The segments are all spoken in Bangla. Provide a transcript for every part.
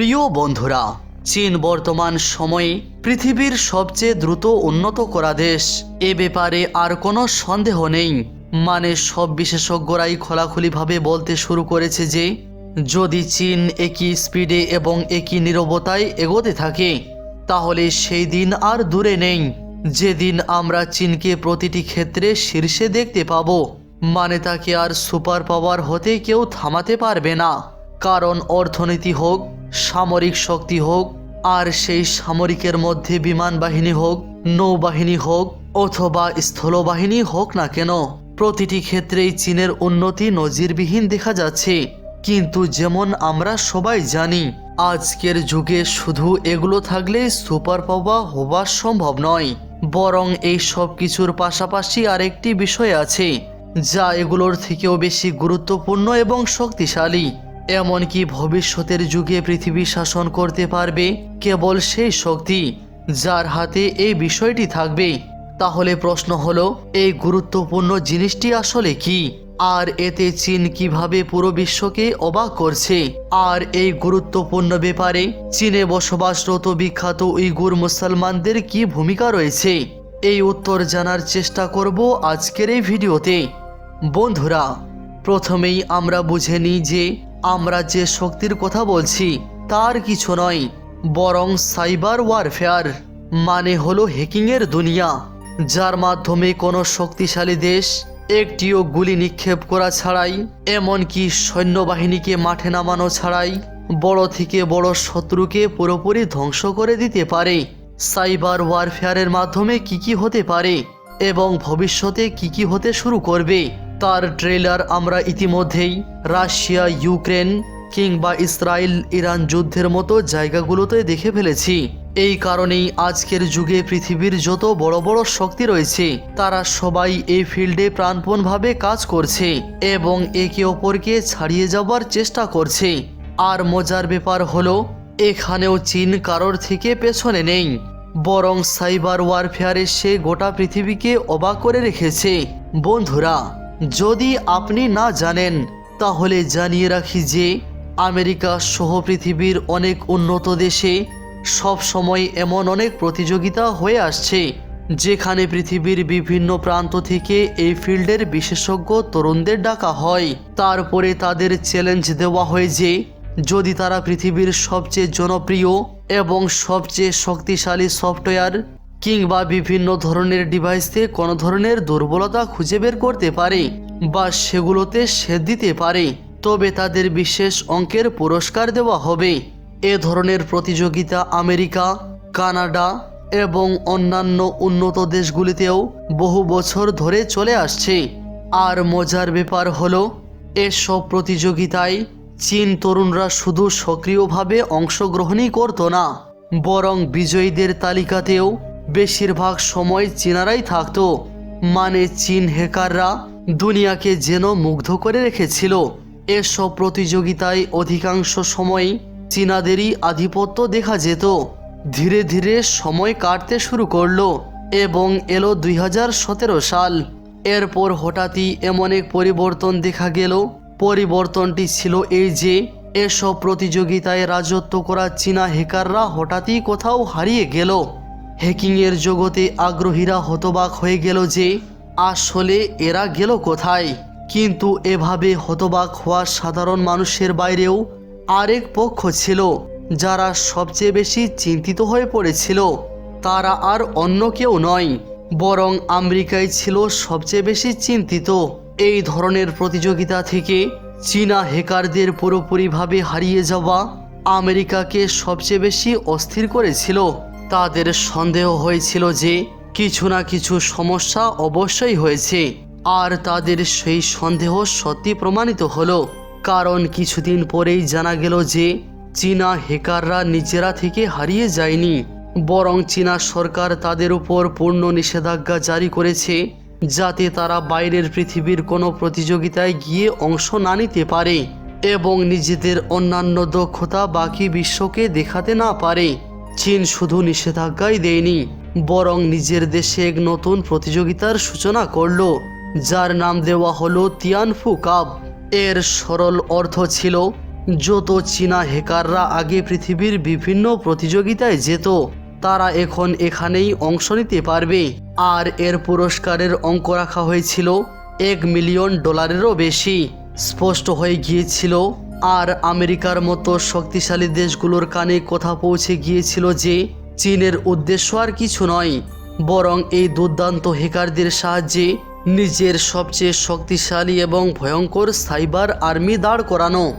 প্রিয় বন্ধুরা, চীন বর্তমান সময়ে পৃথিবীর সবচেয়ে দ্রুত উন্নত করা দেশ। এ ব্যাপারে আর কোনো সন্দেহ নেই। মানে সব বিশেষজ্ঞরাই খোলাখুলিভাবে বলতে শুরু করেছে যে, যদি চীন একই স্পিডে এবং একই নীরবতায় এগোতে থাকে, তাহলে সেই দিন আর দূরে নেই। যেদিন আমরা চীনকে প্রতিটি ক্ষেত্রে শীর্ষে দেখতে পাবো মানে তাকে আর সুপার পাওয়ার হতে কেউ থামাতে পারবে না। কারণ অর্থনীতি হোক, সামরিক শক্তি হোক, আর সেই সামরিকের মধ্যে বিমান বাহিনী হোক, নৌবাহিনী হোক, অথবা স্থলবাহিনী হোক না কেন, প্রতিটি ক্ষেত্রেই চীনের উন্নতি নজিরবিহীন দেখা যাচ্ছে। কিন্তু যেমন আমরা সবাই জানি, আজকের যুগে শুধু এগুলো থাকলে সুপার পাওয়া হওয়া সম্ভব নয়, বরং এই সব কিছুর পাশাপাশি আরেকটি বিষয় আছে, যা এগুলোর থেকেও বেশি গুরুত্বপূর্ণ এবং শক্তিশালী। এমনকি ভবিষ্যতের যুগে পৃথিবী শাসন করতে পারবে কেবল সেই শক্তি যার হাতে এই বিষয়টি থাকবে। তাহলে প্রশ্ন হলো, এই গুরুত্বপূর্ণ জিনিসটি আসলে কি? আর এতে চীন কীভাবে পুরো বিশ্বকে অবাক করছে? আর এই গুরুত্বপূর্ণ ব্যাপারে চীনে বসবাসরত বিখ্যাত উইগুর মুসলমানদের কি ভূমিকা রয়েছে? এই উত্তর জানার চেষ্টা করব আজকের এই ভিডিওতে। বন্ধুরা, প্রথমেই আমরা বুঝে নিই যে আমরা যে শক্তির কথা বলছি, তার কিছু নয়, বরং সাইবার ওয়ারফেয়ার মানে হলো হ্যাকিংয়ের দুনিয়া, যার মাধ্যমে কোনো শক্তিশালী দেশ একটিও গুলি নিক্ষেপ করা ছাড়াই, এমনকি সৈন্যবাহিনীকে মাঠে নামানো ছাড়াই, বড় থেকে বড় শত্রুকে পুরোপুরি ধ্বংস করে দিতে পারে। সাইবার ওয়ারফেয়ারের মাধ্যমে কি কি হতে পারে এবং ভবিষ্যতে কি কি হতে শুরু করবে তার ট্রেলার আমরা ইতিমধ্যেই রাশিয়া, ইউক্রেন কিংবা ইসরায়েল, ইরান যুদ্ধের মতো জায়গাগুলোতে দেখে ফেলেছি। এই কারণেই আজকের যুগে পৃথিবীর যত বড় বড় শক্তি রয়েছে, তারা সবাই এই ফিল্ডে প্রাণপণভাবে কাজ করছে এবং একে অপরকে ছাড়িয়ে যাবার চেষ্টা করছে। আর মজার ব্যাপার হলো, এখানেও চীন কারোর থেকে পেছনে নেই, বরং সাইবার ওয়ারফেয়ারে সে গোটা পৃথিবীকে অবাক করে রেখেছে। বন্ধুরা যদি আপনি না জানেন, তাহলে জানিয়ে রাখি যে আমেরিকা সহ পৃথিবীর অনেক উন্নত দেশে সব সময় এমন অনেক প্রতিযোগিতা হয়ে আসছে, যেখানে পৃথিবীর বিভিন্ন প্রান্ত থেকে এই ফিল্ডের বিশেষজ্ঞ তরুণদের ডাকা হয়। তারপরে তাদের চ্যালেঞ্জ দেওয়া হয় যে, যদি তারা পৃথিবীর সবচেয়ে জনপ্রিয় এবং সবচেয়ে শক্তিশালী সফটওয়্যার কিংবা বিভিন্ন ধরনের ডিভাইসে কোনো ধরনের দুর্বলতা খুঁজে বের করতে পারে বা সেগুলোতে সেদ দিতে পারে, তবে তাদের বিশেষ অঙ্কের পুরস্কার দেওয়া হবে। এ ধরনের প্রতিযোগিতা আমেরিকা, কানাডা এবং অন্যান্য উন্নত দেশগুলিতেও বহু বছর ধরে চলে আসছে। আর মজার ব্যাপার হলো, এসব প্রতিযোগিতায় চীন তরুণরা শুধু সক্রিয়ভাবে অংশগ্রহণই করতো না, বরং বিজয়ীদের তালিকাতেও বেশিরভাগ সময় চীনারাই থাকতো। মানে চীন হেকাররা দুনিয়াকে যেন মুগ্ধ করে রেখেছিল। এসব প্রতিযোগিতায় অধিকাংশ সময় চীনাদেরই আধিপত্য দেখা যেত। ধীরে ধীরে সময় কাটতে শুরু করল এবং এলো দুই হাজার সতেরো সাল। এরপর হঠাৎই এমন এক পরিবর্তন দেখা গেল। পরিবর্তনটি ছিল এই যে, এসব প্রতিযোগিতায় রাজত্ব করা চীনা হেকাররা হঠাৎই কোথাও হারিয়ে গেল। হ্যাকিংয়ের জগতে আগ্রহীরা হতবাক হয়ে গেল যে, আসলে এরা গেল কোথায়? কিন্তু এভাবে হতবাক হওয়া সাধারণ মানুষের বাইরেও আরেক পক্ষ ছিল, যারা সবচেয়ে বেশি চিন্তিত হয়ে পড়েছিল। তারা আর অন্য কেউ নয়, বরং আমেরিকাই ছিল সবচেয়ে বেশি চিন্তিত। এই ধরনের প্রতিযোগিতা থেকে চীনা হেকারদের পুরোপুরিভাবে হারিয়ে যাওয়া আমেরিকাকে সবচেয়ে বেশি অস্থির করেছিল। তাদের সন্দেহ হয়েছিল যে কিছু না কিছু সমস্যা অবশ্যই হয়েছে। আর তাদের সেই সন্দেহ সত্যি প্রমাণিত হলো। কারণ কিছুদিন পরেই জানা গেল যে চীনা হেকাররা নিজেরা থেকে হারিয়ে যায়নি। বরং চীনা সরকার তাদের উপর পূর্ণ নিষেধাজ্ঞা জারি করেছে, যাতে তারা বাইরের পৃথিবীর কোনো প্রতিযোগিতায় গিয়ে অংশ না নিতে পারে এবং নিজেদের অন্যান্য দক্ষতা বাকি বিশ্বকে দেখাতে না পারে। চীন শুধু নিষেধাজ্ঞাই দেয়নি, বরং নিজের দেশে এক নতুন প্রতিযোগিতার সূচনা করল, যার নাম দেওয়া হলো তিয়ানফু কাপ। এর সরল অর্থ ছিল, যত চীনা হেকাররা আগে পৃথিবীর বিভিন্ন প্রতিযোগিতায় যেত, তারা এখন এখানেই অংশ নিতে পারবে। আর এর পুরস্কারের অঙ্ক রাখা হয়েছিল এক মিলিয়ন ডলারেরও বেশি। স্পষ্ট হয়ে গিয়েছিল আর আমেরিকার মতো শক্তিশালী দেশগুলোর কানে কথা পৌঁছে গিয়েছিল যে চীনের উদ্দেশ্য আর কিছু নয়, বরং এই দুর্দান্ত হেকারদের সাহায্যে নিজের সবচেয়ে শক্তিশালী এবং ভয়ঙ্কর সাইবার আর্মি দাঁড় করানো।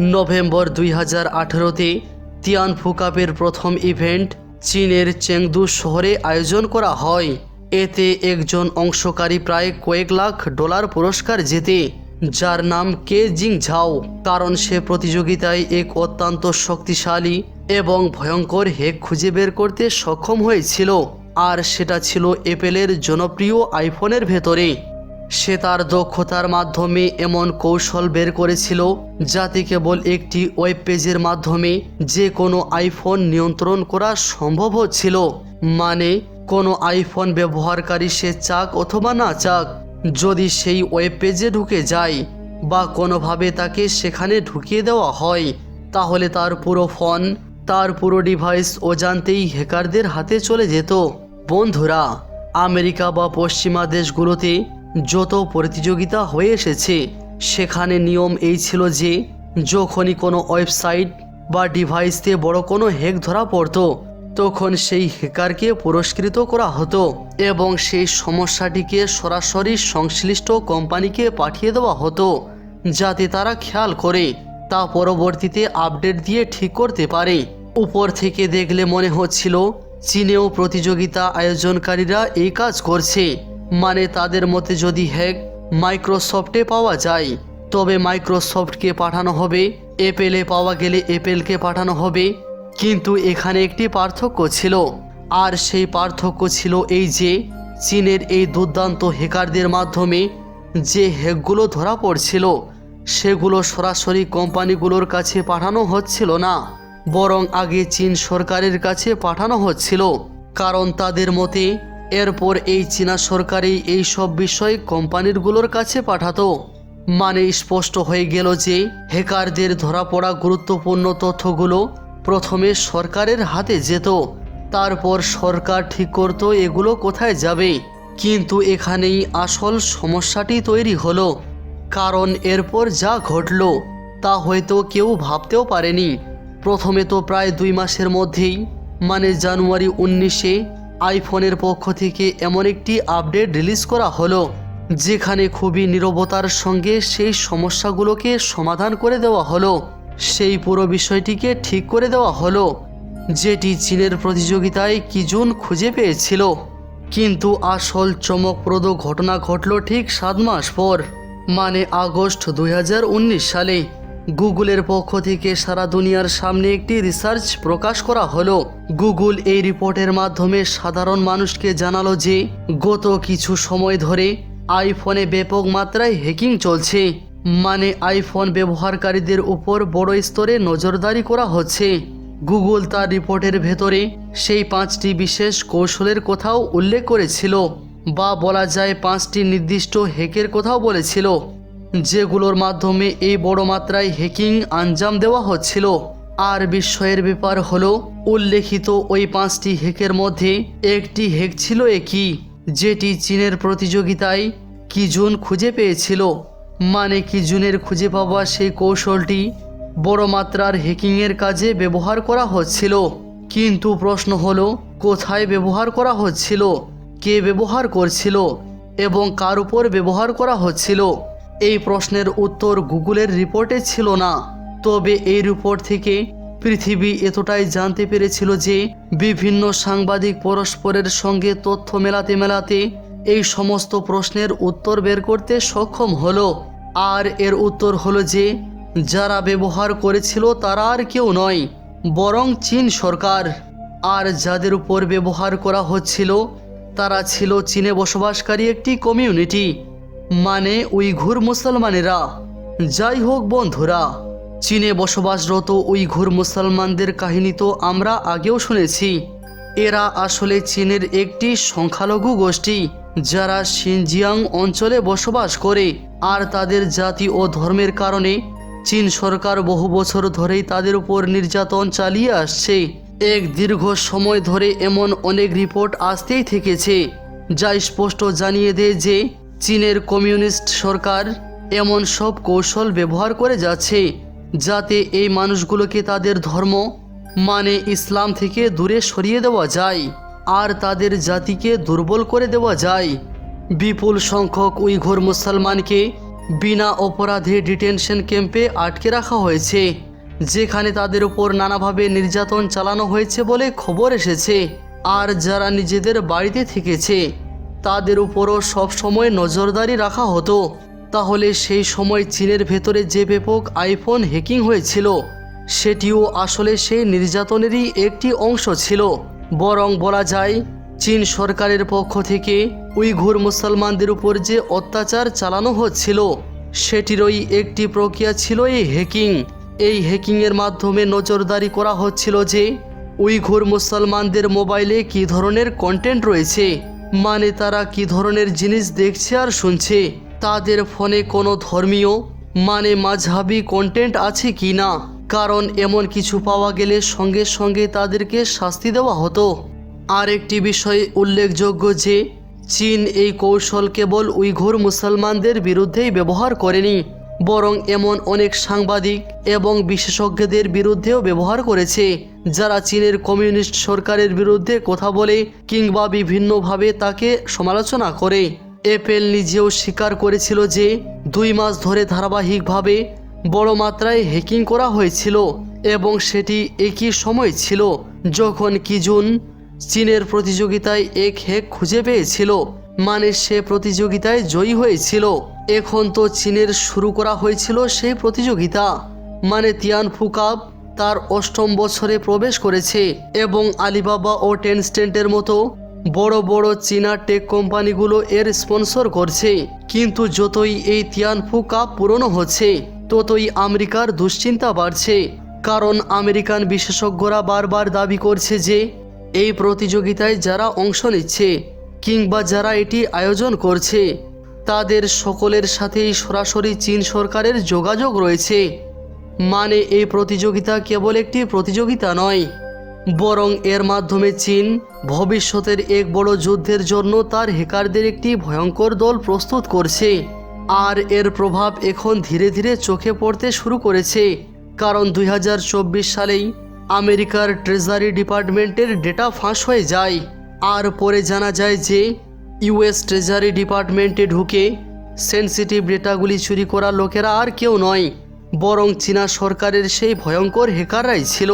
নভেম্বর দুই হাজার আঠেরোতে তিয়ানফু কাপের প্রথম ইভেন্ট চীনের চেংদু শহরে আয়োজন করা হয়। এতে একজন অংশকারী প্রায় কয়েক লাখ ডলার পুরস্কার জেতে যার নাম কে জিং ঝাও কারণ সে প্রতিযোগিতায় এক অত্যন্ত শক্তিশালী এবং ভয়ঙ্কর হেক খুঁজে বের করতে সক্ষম হয়েছিল, আর সেটা ছিল অ্যাপেলের জনপ্রিয় আইফোনের ভেতরে। সে তার দক্ষতার মাধ্যমে এমন কৌশল বের করেছিল, যাতে কেবল একটি ওয়েব পেজের মাধ্যমে যে কোনো আইফোন নিয়ন্ত্রণ করা সম্ভব হচ্ছিল। মানে কোনো আইফোন ব্যবহারকারী সে চাক অথবা না চাক যদি সেই ওয়েব পেজে ঢুকে যায় বা কোনোভাবে তাকে সেখানে ঢুকিয়ে দেওয়া হয়, তাহলে তার পুরো ফোন, তার পুরো ডিভাইস ও জানতেই হ্যাকারদের হাতে চলে যেত। বন্ধুরা, আমেরিকা বা পশ্চিমা দেশগুলোতে যত প্রতিযোগিতা হয়ে এসেছে, সেখানে নিয়ম এই ছিল যে, যখনই কোনো ওয়েবসাইট বা ডিভাইসে বড় কোনো হ্যাক ধরা পড়তো তখন সেই হ্যাকারকে পুরস্কৃত করা হতো এবং সেই সমস্যাটিকে সরাসরি সংশ্লিষ্ট কোম্পানিকে পাঠিয়ে দেওয়া হতো, যাতে তারা খেয়াল করে, তা পরবর্তীতে আপডেট দিয়ে ঠিক করতে পারে। উপর থেকে দেখলে মনে হচ্ছিল, চীনেও প্রতিযোগিতা আয়োজনকারীরা এই কাজ করছে। মানে তাদের মতে যদি হ্যাক মাইক্রোসফটে পাওয়া যায়, তবে মাইক্রোসফটকে পাঠানো হবে এপেলে পাওয়া গেলে এপেলকে পাঠানো হবে কিন্তু এখানে একটি পার্থক্য ছিল। আর সেই পার্থক্য ছিল এই যে, চীনের এই দুর্দান্ত হ্যাকারদের মাধ্যমে যে হ্যাকগুলো ধরা পড়ছিল, সেগুলো সরাসরি কোম্পানিগুলোর কাছে পাঠানো হচ্ছিল না। বরং আগে চীন সরকারের কাছে পাঠানো হচ্ছিল। কারণ তাদের মতে, এরপর এই চীনা সরকারই এই সব বিষয় কোম্পানিরগুলোর কাছে পাঠাতো। মানে স্পষ্ট হয়ে গেল যে, হ্যাকারদের ধরা পড়া গুরুত্বপূর্ণ তথ্যগুলো প্রথমে সরকারের হাতে যেত, তারপর সরকার ঠিক করতো এগুলো কোথায় যাবে। কিন্তু এখানেই আসল সমস্যাটি তৈরি হলো, কারণ এরপর যা ঘটল, তা হয়তো কেউ ভাবতেও পারেনি। প্রথমে তো প্রায় দুই মাসের মধ্যেই মানে জানুয়ারি উনিশে, আইফোনের পক্ষ থেকে এমন একটি আপডেট রিলিজ করা হলো, যেখানে খুবই নীরবতার সঙ্গে সেই সমস্যাগুলোকে সমাধান করে দেওয়া হলো। সেই পুরো বিষয়টিকে ঠিক করে দেওয়া হলো। যেটি চীনের প্রতিযোগিতায় কিজুন খুঁজে পেয়েছিল। কিন্তু আসল চমকপ্রদ ঘটনা ঘটল ঠিক সাত মাস পর মানে আগস্ট দুই হাজার উনিশ সালে। গুগলের পক্ষ থেকে সারা দুনিয়ার সামনে একটি রিসার্চ প্রকাশ করা হলো। গুগল এই রিপোর্টের মাধ্যমে সাধারণ মানুষকে জানালো যে, গত কিছু সময় ধরে আইফোনে ব্যাপক মাত্রায় হ্যাকিং চলছে। মানে আইফোন ব্যবহারকারীদের উপর বড় স্তরে নজরদারি করা হচ্ছে। গুগল তার রিপোর্টের ভেতরে সেই পাঁচটি বিশেষ কৌশলের কথাও উল্লেখ করেছিল বা বলা যায় পাঁচটি নির্দিষ্ট হেকের কথাও বলেছিল, যেগুলোর মাধ্যমে এই বড় মাত্রায় হেকিং আঞ্জাম দেওয়া হচ্ছিল। আর বিস্ময়ের ব্যাপার হলো, উল্লেখিত ওই পাঁচটি হেকের মধ্যে একটি হেক ছিল একই যেটি চীনের প্রতিযোগিতায় কিজুন খুঁজে পেয়েছিল। মানে কি জুনের খুঁজে পাওয়া সেই কৌশলটি? বড় মাত্রার হ্যাকিংয়ের কাজে ব্যবহার করা হচ্ছিল। কিন্তু প্রশ্ন হলো, কোথায় ব্যবহার করা হচ্ছিল? কে ব্যবহার করছিল? এবং কার উপর ব্যবহার করা হচ্ছিল? এই প্রশ্নের উত্তর গুগলের রিপোর্টে ছিল না। তবে এই রিপোর্ট থেকে পৃথিবী এতটাই জানতে পেরেছিল যে, বিভিন্ন সাংবাদিক পরস্পরের সঙ্গে তথ্য মেলাতে মেলাতে এই সমস্ত প্রশ্নের উত্তর বের করতে সক্ষম হলো। আর এর উত্তর হলো যে, যারা ব্যবহার করেছিল তারা আর কেউ নয়, বরং চীন সরকার। আর যাদের উপর ব্যবহার করা হচ্ছিল, তারা ছিল চীনে বসবাসকারী একটি কমিউনিটি মানে উইঘুর মুসলমানেরা। যাই হোক বন্ধুরা, চীনে বসবাসরত উইঘুর মুসলমানদের কাহিনী তো আমরা আগেও শুনেছি। এরা আসলে চীনের একটি সংখ্যালঘু গোষ্ঠী যারা সিনজিয়াং অঞ্চলে বসবাস করে আর তাদের জাতি ও ধর্মের কারণে চীন সরকার বহু বছর ধরেই তাদের উপর নির্যাতন চালিয়ে আসছে। এক দীর্ঘ সময় ধরে এমন অনেক রিপোর্ট আসতেই থেকেছে, যা স্পষ্ট জানিয়ে দেয় যে চীনের কমিউনিস্ট সরকার এমন সব কৌশল ব্যবহার করে যাচ্ছে, যাতে এই মানুষগুলোকে তাদের ধর্ম মানে ইসলাম থেকে দূরে সরিয়ে দেওয়া যায়। আর তাদের জাতিকে দুর্বল করে দেওয়া যায়। বিপুল সংখ্যক উইঘুর মুসলমানকে বিনা অপরাধে ডিটেনশন ক্যাম্পে আটকে রাখা হয়েছে, যেখানে তাদের উপর নানাভাবে নির্যাতন চালানো হয়েছে বলে খবর এসেছে। আর যারা নিজেদের বাড়িতে থেকেছে, তাদের উপরও সবসময় নজরদারি রাখা হতো। তাহলে সেই সময় চীনের ভেতরে যে ব্যাপক আইফোন হ্যাকিং হয়েছিল, সেটিও আসলে সেই নির্যাতনেরই একটি অংশ ছিল। বরং বলা যায়, চীন সরকারের পক্ষ থেকে উইঘুর মুসলমানদের উপর যে অত্যাচার চালানো হচ্ছিল, সেটিরই একটি প্রক্রিয়া ছিল এই হ্যাকিং। এই হ্যাকিংয়ের মাধ্যমে নজরদারি করা হচ্ছিল যে, উইঘুর মুসলমানদের মোবাইলে কী ধরনের কন্টেন্ট রয়েছে মানে তারা কী ধরনের জিনিস দেখছে আর শুনছে, তাদের ফোনে কোনো ধর্মীয় মানে মাঝহাবি কন্টেন্ট আছে কি না। কারণ এমন কিছু পাওয়া গেলে সঙ্গে সঙ্গে তাদেরকে শাস্তি দেওয়া হতো। আর একটি বিষয় উল্লেখযোগ্য যে, চীন এই কৌশল কেবল উইঘুর মুসলমানদের বিরুদ্ধেই ব্যবহার করেনি, বরং এমন অনেক সাংবাদিক এবং বিশেষজ্ঞদের বিরুদ্ধেও ব্যবহার করেছে, যারা চীনের কমিউনিস্ট সরকারের বিরুদ্ধে কথা বলে কিংবা বিভিন্নভাবে তাকে সমালোচনা করে। এপেল নিজেও স্বীকার করেছিল যে, দুই মাস ধরে ধারাবাহিকভাবে বড় মাত্রায় হ্যাকিং করা হয়েছিল এবং সেটি একই সময় ছিল যখন কিজুন চীনের প্রতিযোগিতায় এক হ্যাক খুঁজে পেয়েছিল মানে সে প্রতিযোগিতায় জয়ী হয়েছিল। এখন তো চীনের শুরু করা হয়েছিল সেই প্রতিযোগিতা মানে তিয়ান ফুকাপ তার অষ্টম বছরে প্রবেশ করেছে এবং আলিবাবা ও টেনস্টেন্টের মতো বড় বড় চীনা টেক কোম্পানিগুলো এর স্পন্সর করছে। কিন্তু যতই এই তিয়ানফু কাপ পুরনো হচ্ছে ততই আমেরিকার দুশ্চিন্তা বাড়ছে। কারণ আমেরিকান বিশেষজ্ঞরা বারবার দাবি করছে যে, এই প্রতিযোগিতায় যারা অংশ নিচ্ছে কিংবা যারা এটি আয়োজন করছে, তাদের সকলের সাথেই সরাসরি চীন সরকারের যোগাযোগ রয়েছে। মানে এই প্রতিযোগিতা কেবল একটি প্রতিযোগিতা নয়, বরং এর মাধ্যমে চীন ভবিষ্যতের এক বড় যুদ্ধের জন্য তার হ্যাকারদের একটি ভয়ঙ্কর দল প্রস্তুত করছে। আর এর প্রভাব এখন ধীরে ধীরে চোখে পড়তে শুরু করেছে। কারণ দুই হাজার চব্বিশ সালেই আমেরিকার ট্রেজারি ডিপার্টমেন্টের ডেটা ফাঁস হয়ে যায়। আর পরে জানা যায় যে, ইউএস ট্রেজারি ডিপার্টমেন্টে ঢুকে সেন্সিটিভ ডেটাগুলি চুরি করা লোকেরা আর কেউ নয়, বরং চীনা সরকারের সেই ভয়ঙ্কর হ্যাকাররাই ছিল।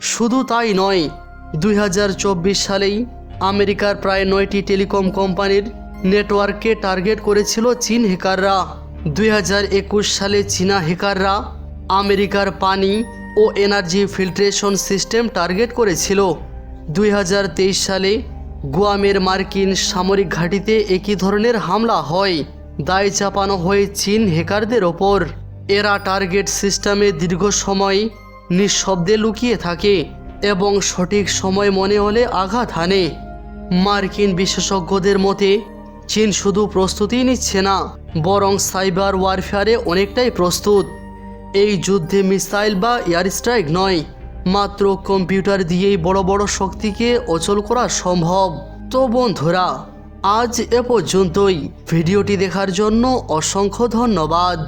শুধু তাই নয়, দুই সালেই আমেরিকার প্রায় নয়টি টেলিকম কোম্পানির নেটওয়ার্ককে টার্গেট করেছিল চীন হ্যাকাররা। দুই সালে চীনা হ্যাকাররা আমেরিকার পানি ও এনার্জি ফিল্ট্রেশন সিস্টেম টার্গেট করেছিল। দুই হাজার তেইশ সালে গুয়ামের মার্কিন সামরিক ঘাঁটিতে একই ধরনের হামলা হয়। দায় চাপানো হয় চীন হ্যাকারদের ওপর। এরা টার্গেট সিস্টেমে দীর্ঘ সময় নিঃশব্দে লুকিয়ে থাকে এবং সঠিক সময় মনে হলে আঘাত হানে। মার্কিন বিশেষজ্ঞদের মতে চীন শুধু প্রস্তুতি নিচ্ছে না, বরং সাইবার ওয়ারফেয়ারে অনেকটাই প্রস্তুত। এই যুদ্ধে মিসাইল বা এয়ার স্ট্রাইক নয়, মাত্র কম্পিউটার দিয়েই বড় বড় শক্তিকে অচল করা সম্ভব। তো বন্ধুরা, আজ এ পর্যন্তই। ভিডিওটি দেখার জন্য অসংখ্য ধন্যবাদ।